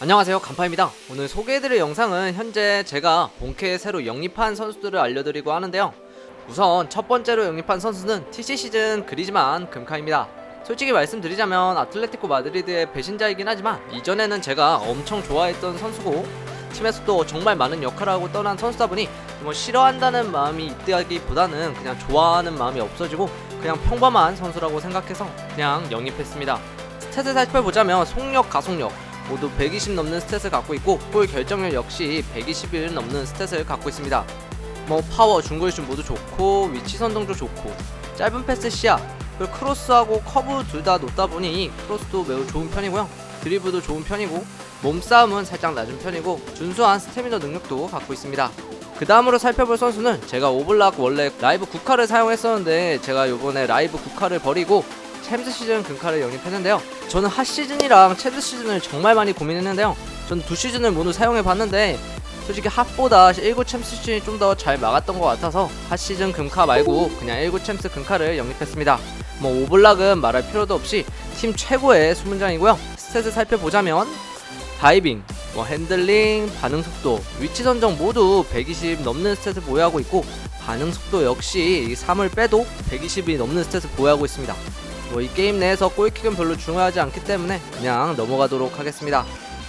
안녕하세요 간파입니다. 오늘 소개해드릴 영상은 현재 제가 본캐에 새로 영입한 선수들을 알려드리고 하는데요. 우선 첫 번째로 영입한 선수는 TC 시즌 그리즈만 금카입니다. 솔직히 말씀드리자면 아틀레티코 마드리드의 배신자이긴 하지만 이전에는 제가 엄청 좋아했던 선수고 팀에서도 정말 많은 역할을 하고 떠난 선수다 보니 뭐 싫어한다는 마음이 있다기보다는 그냥 좋아하는 마음이 없어지고 그냥 평범한 선수라고 생각해서 그냥 영입했습니다. 스탯을 살펴보자면 속력, 가속력 모두 120 넘는 스탯을 갖고 있고 골 결정력 역시 121 넘는 스탯을 갖고 있습니다. 뭐 파워, 중거리슛 모두 좋고 위치 선정도 좋고 짧은 패스 시야 그리고 크로스하고 커브 둘 다 높다 보니 크로스도 매우 좋은 편이고요. 드리블도 좋은 편이고 몸싸움은 살짝 낮은 편이고 준수한 스태미너 능력도 갖고 있습니다. 그 다음으로 살펴볼 선수는 제가 오블락 원래 라이브 국카를 사용했었는데 제가 요번에 라이브 국카를 버리고 챔스 시즌 금카를 영입했는데요. 저는 핫 시즌이랑 체드 시즌을 정말 많이 고민했는데요. 저는 두 시즌을 모두 사용해 봤는데 솔직히 핫보다 19 챔스 시즌이 좀 더 잘 막았던 것 같아서 핫 시즌 금카 말고 그냥 19 챔스 금카를 영입했습니다. 뭐 오블락은 말할 필요도 없이 팀 최고의 수문장이고요. 스탯을 살펴보자면 다이빙, 뭐 핸들링, 반응 속도, 위치 선정 모두 120 넘는 스탯을 보유하고 있고 반응 속도 역시 이 3을 빼도 120이 넘는 스탯을 보유하고 있습니다. 뭐 이 게임 내에서 골킥은 별로 중요하지 않기 때문에 그냥 넘어가도록 하겠습니다.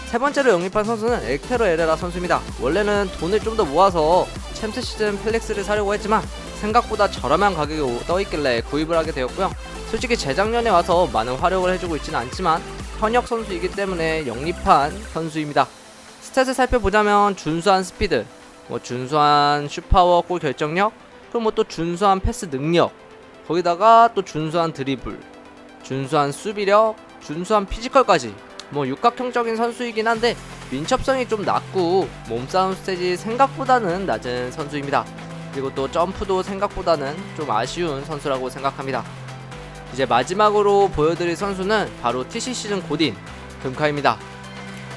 세 번째로 영입한 선수는 엑테로 에레라 선수입니다. 원래는 돈을 좀 더 모아서 챔스 시즌 펠릭스를 사려고 했지만 생각보다 저렴한 가격에 떠있길래 구입을 하게 되었고요. 솔직히 재작년에 와서 많은 활약을 해주고 있지는 않지만 현역 선수이기 때문에 영입한 선수입니다. 스탯을 살펴보자면 준수한 스피드, 뭐 준수한 슈파워 골 결정력, 그리고 뭐 또 준수한 패스 능력, 거기다가 또 준수한 드리블, 준수한 수비력, 준수한 피지컬까지 뭐 육각형적인 선수이긴 한데 민첩성이 좀 낮고 몸싸움 스탯이 생각보다는 낮은 선수입니다. 그리고 또 점프도 생각보다는 좀 아쉬운 선수라고 생각합니다. 이제 마지막으로 보여드릴 선수는 바로 TC 시즌 고딘 금카입니다.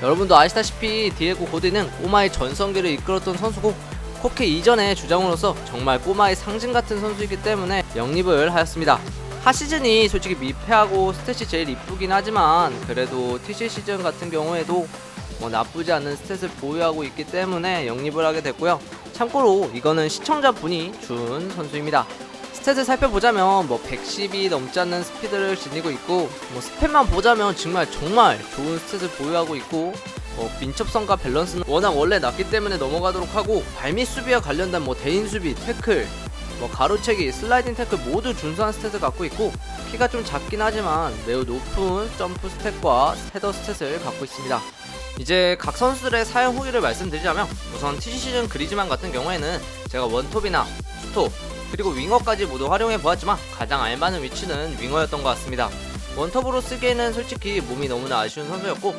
여러분도 아시다시피 디에고 고딘은 꼬마의 전성기를 이끌었던 선수고 코케 이전의 주장으로서 정말 꼬마의 상징 같은 선수이기 때문에 영입을 하였습니다. 하 시즌이 솔직히 미패하고 스탯이 제일 이쁘긴 하지만 그래도 TC 시즌 같은 경우에도 뭐 나쁘지 않은 스탯을 보유하고 있기 때문에 영입을 하게 됐고요. 참고로 이거는 시청자분이 준 선수입니다. 스탯을 살펴보자면 뭐 110이 넘지 않는 스피드를 지니고 있고 뭐 스탯만 보자면 정말 정말 좋은 스탯을 보유하고 있고 뭐 민첩성과 밸런스는 워낙 원래 낮기 때문에 넘어가도록 하고 발밑 수비와 관련된 뭐 대인 수비, 태클, 뭐 가로채기, 슬라이딩 태클 모두 준수한 스탯을 갖고 있고 키가 좀 작긴 하지만 매우 높은 점프 스탯과 헤더 스탯을 갖고 있습니다. 이제 각 선수들의 사용 후기를 말씀드리자면 우선 TC 시즌 그리즈만 같은 경우에는 제가 원톱이나 투톱 그리고 윙어까지 모두 활용해 보았지만 가장 알맞은 위치는 윙어였던 것 같습니다. 원톱으로 쓰기에는 솔직히 몸이 너무나 아쉬운 선수였고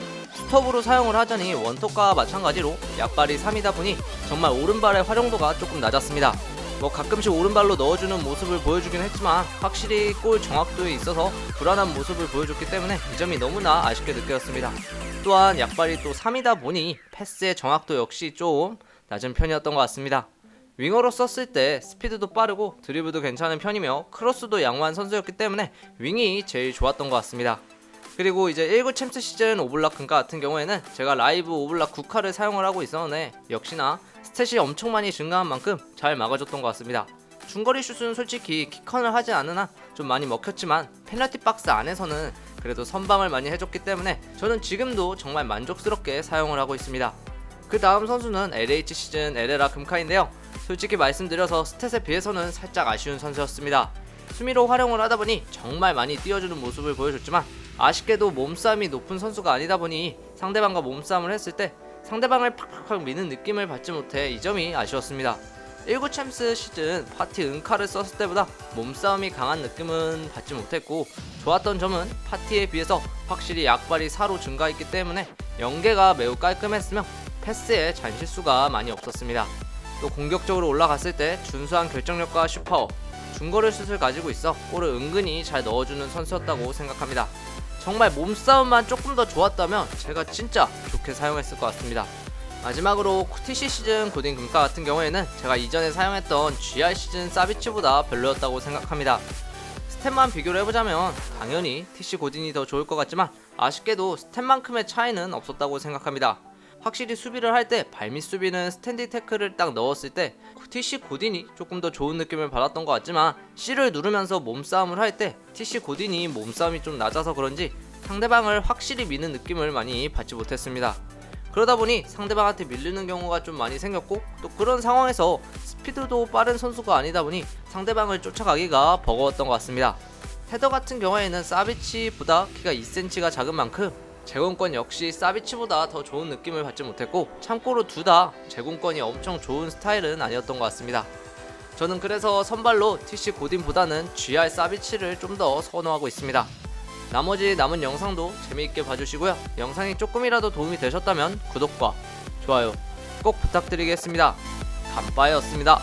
스톱으로 사용을 하자니 원톱과 마찬가지로 약발이 3이다 보니 정말 오른발의 활용도가 조금 낮았습니다. 뭐 가끔씩 오른발로 넣어주는 모습을 보여주긴 했지만 확실히 골 정확도에 있어서 불안한 모습을 보여줬기 때문에 이 점이 너무나 아쉽게 느껴졌습니다. 또한 약발이 또 3이다 보니 패스의 정확도 역시 좀 낮은 편이었던 것 같습니다. 윙어로 썼을 때 스피드도 빠르고 드리블도 괜찮은 편이며 크로스도 양호한 선수였기 때문에 윙이 제일 좋았던 것 같습니다. 그리고 이제 19 챔스 시즌 오블락 금가 같은 경우에는 제가 라이브 오블락 국카를 사용을 하고 있었는데 역시나 스탯이 엄청 많이 증가한 만큼 잘 막아줬던 것 같습니다. 중거리 슛은 솔직히 키컨을 하지 한좀 많이 먹혔지만 페널티 박스 안에서는 그래도 선방을 많이 해줬기 때문에 저는 지금도 정말 만족스럽게 사용을 하고 있습니다. 그 다음 선수는 LH 시즌 에레라 금카인데요. 솔직히 말씀드려서 스탯에 비해서는 살짝 아쉬운 선수였습니다. 수미로 활용을 하다 보니 정말 많이 뛰어주는 모습을 보여줬지만 아쉽게도 몸싸움이 높은 선수가 아니다 보니 상대방과 몸싸움을 했을 때 상대방을 팍팍팍 미는 느낌을 받지 못해 이 점이 아쉬웠습니다. 19 챔스 시즌 파티 은카를 썼을 때보다 몸싸움이 강한 느낌은 받지 못했고 좋았던 점은 파티에 비해서 확실히 약발이 4로 증가했기 때문에 연계가 매우 깔끔했으며 패스에 잔실수가 많이 없었습니다. 또 공격적으로 올라갔을 때 준수한 결정력과 슈퍼, 중거리 슛을 가지고 있어 골을 은근히 잘 넣어주는 선수였다고 생각합니다. 정말 몸싸움만 조금 더 좋았다면 제가 진짜 좋게 사용했을 것 같습니다. 마지막으로 TC 시즌 고딘 금가 같은 경우에는 제가 이전에 사용했던 GR 시즌 사비치보다 별로였다고 생각합니다. 스탯만 비교를 해보자면 당연히 TC 고딘이 더 좋을 것 같지만 아쉽게도 스텝만큼의 차이는 없었다고 생각합니다. 확실히 수비를 할 때 발밑 수비는 스탠딩 태클을 딱 넣었을 때 TC 고딘이 조금 더 좋은 느낌을 받았던 것 같지만 C를 누르면서 몸싸움을 할 때 TC 고딘이 몸싸움이 좀 낮아서 그런지 상대방을 확실히 미는 느낌을 많이 받지 못했습니다. 그러다 보니 상대방한테 밀리는 경우가 좀 많이 생겼고 또 그런 상황에서 스피드도 빠른 선수가 아니다 보니 상대방을 쫓아가기가 버거웠던 것 같습니다. 헤더 같은 경우에는 사비치보다 키가 2cm가 작은 만큼 제공권 역시 사비치보다 더 좋은 느낌을 받지 못했고 참고로 둘 다 제공권이 엄청 좋은 스타일은 아니었던 것 같습니다. 저는 그래서 선발로 TC 고딘보다는 GR 사비치를 좀 더 선호하고 있습니다. 나머지 남은 영상도 재미있게 봐주시고요. 영상이 조금이라도 도움이 되셨다면 구독과 좋아요 꼭 부탁드리겠습니다. 감빠였습니다.